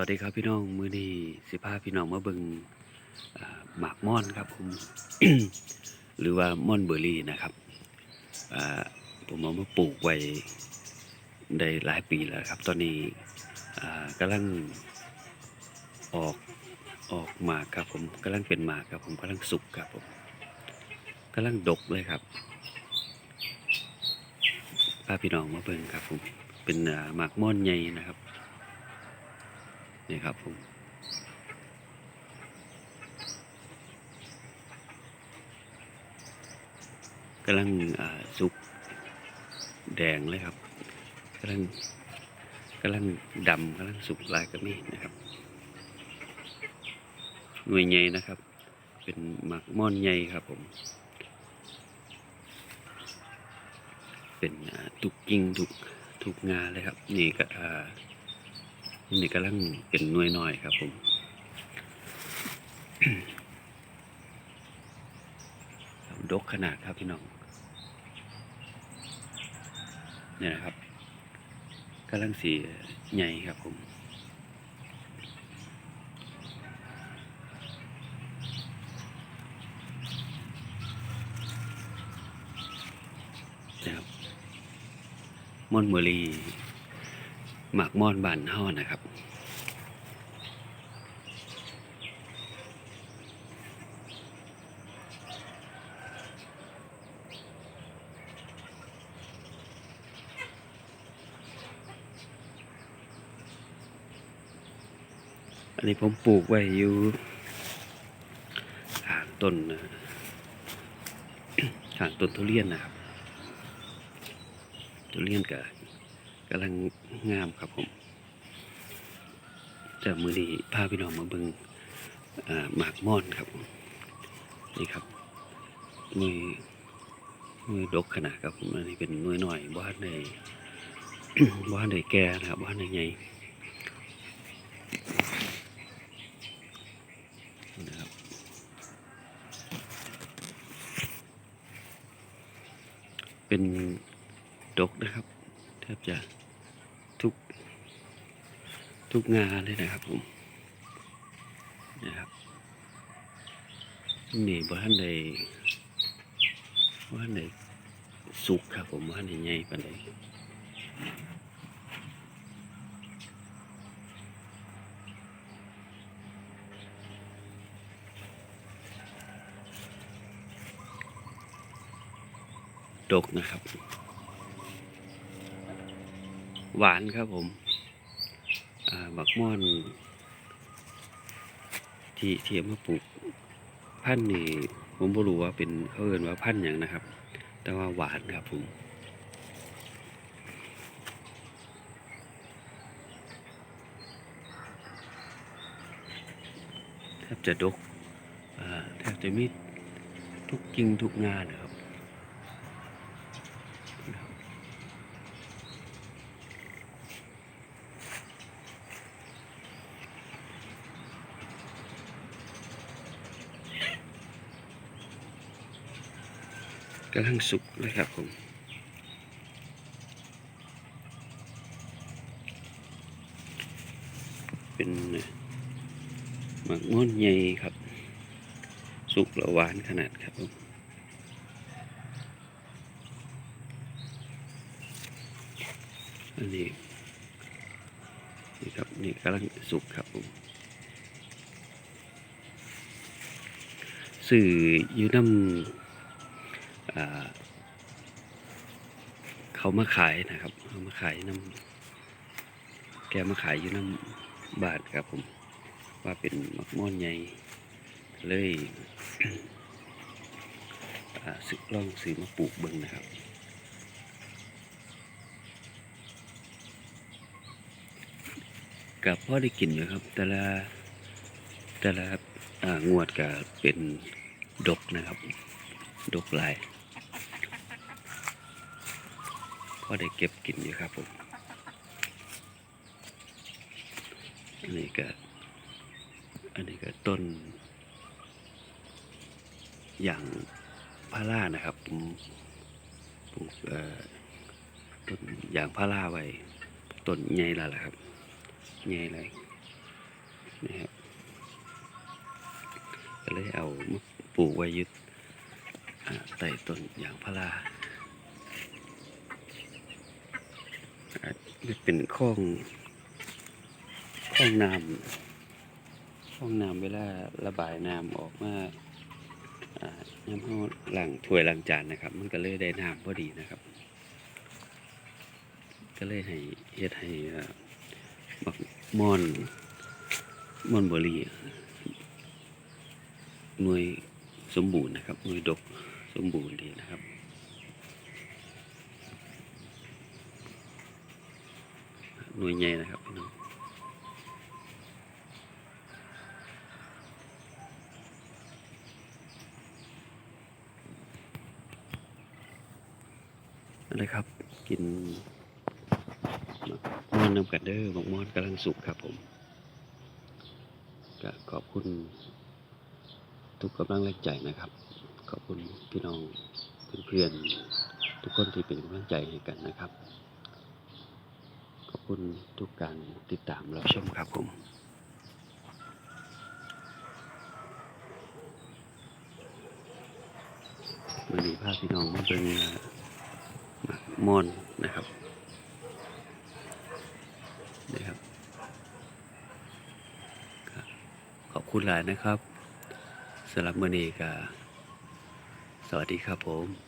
วัสดีครับพี่น้องมือนี้สิพาพี่น้องมาเบิงหมากม่อนครับผมหรือว่าม่อนเบอร์รี่นะครับผมเอามาปลูกไว้ได้หลายปีแล้วครับ ตอนนี้อ่ากำลังออกออกหมากครับผมกำลังเป็นหมากครับผมกำลังสุกครับผมกำลังดกเลยครับพาพี่น้องมาเบิงครับผมเป็นหมากม่อนใหญ่นะครับ นี่ครับผมกำลังสุกแดงเลยครับกำลังกำลังดำกำลังสุกลายก็มีนะครับหน่วยใหญ่นะครับ เป็นหมักม่อนใหญ่ครับผม เป็นทุกกิ่งทุกทุกงาเลยครับ นี่ก็ นี่กำลังเป็นน่วยน้อยครับ ผมดกขนาดครับพี่น้องเนี่ยนะครับกำลังสีใหญ่ครับผมนะครับมอนเมอรี หมากมอนบานเฮานะครับอันนี้ผมปลูกไว้อยู่ข้างต้นนะข้างต้นทุเรียนนะครับ ทุเรียนกับ กำลังงามครับผมจากมือนี้พาพี่น้องมาเบิงหมากม่อนครับนี่ครับมือมือดกขนาดครับผมอันนี้เป็นน่วยหน่อยบ้านในบ้านในแก่นะครับบ้านในใหญ่นะครับเป็นดกนะครับแทบจะ ทุกงานเลยนะครับผมนะครับนี่บ้านในบ้านในสุกครับผมบ้านในใหญ่ปานใดดกนะครับ หวานครับผม บักม่อน ที่ที่เอามาปลูกพันธุ์นี่ผมไม่รู้ว่าเป็นเขาเอ่นว่าพันธุ์อย่างนะครับ แต่ว่าหวานครับผมแทบจะดกแทบจะมีทุกกิ่งทุกงานนะครับ กำลังสุกเลยครับผมเป็นหมักม่อนใหญ่ครับ สุกและหวานขนาดครับผมอันนี้นี่ครับนี่กำลังสุกครับผมสื่ออยูน้ำ เขามาขายนะครับเขามาขายน้ำแกมาขายอยู่น้ำบาทครับผม ว่าเป็นมักม่อนใหญ่เลยอ่าสึกลองซื้อมาปลูกเบิ่งนะครับกับพ่อได้กินอยู่ครับ แต่ละแต่ละงวดก็เป็นดกนะครับ ดกลายพ อได้เก็บกินอยู่ครับผมอันนี้ก็อันนี้ก็ต้น อย่างพารานะครับผมปลูกเอ่อต้นอย่างพาราไว้ต้นใหญ่แล้วล่ะครับใหญ่เลยนะครับก็เลยเอาปลูกไว้อยึดใต้ต้นอย่างพาราอ่า นี่เป็นคลองคลองน้ำคลองน้ำเวลาระบายน้ำออกมาอ่าน้ำเฮาล้างถ้วยล้างจานนะครับ มันก็เลยได้น้ำพอดีนะครับ ก็เลยให้เฮ็ดให้บักม่อนม่อนเบอรี่หน่วยสมบูรณ์นะครับหน่วยดกสมบูรณ์ดีนะครับ หน่วยใหญ่นะครับพี่น้องอะไรครับ กินม่อนนำกันเด้อบักม่อนกำลังสุกครับผมก็ขอบคุณ ทุกกำลังแรงใจนะครับ ขอบคุณพี่น้องเพื่อนๆทุกคนที่เป็นกำลังใจให้กันนะครับ คุณทุกการติดตามรับชมครับผมวันนี้พาพี่น้องมาเป็นมอนนะครับนะครับ ขอบคุณหลายนะครับสำหรับมือนี้ก็สวัสดีครับผม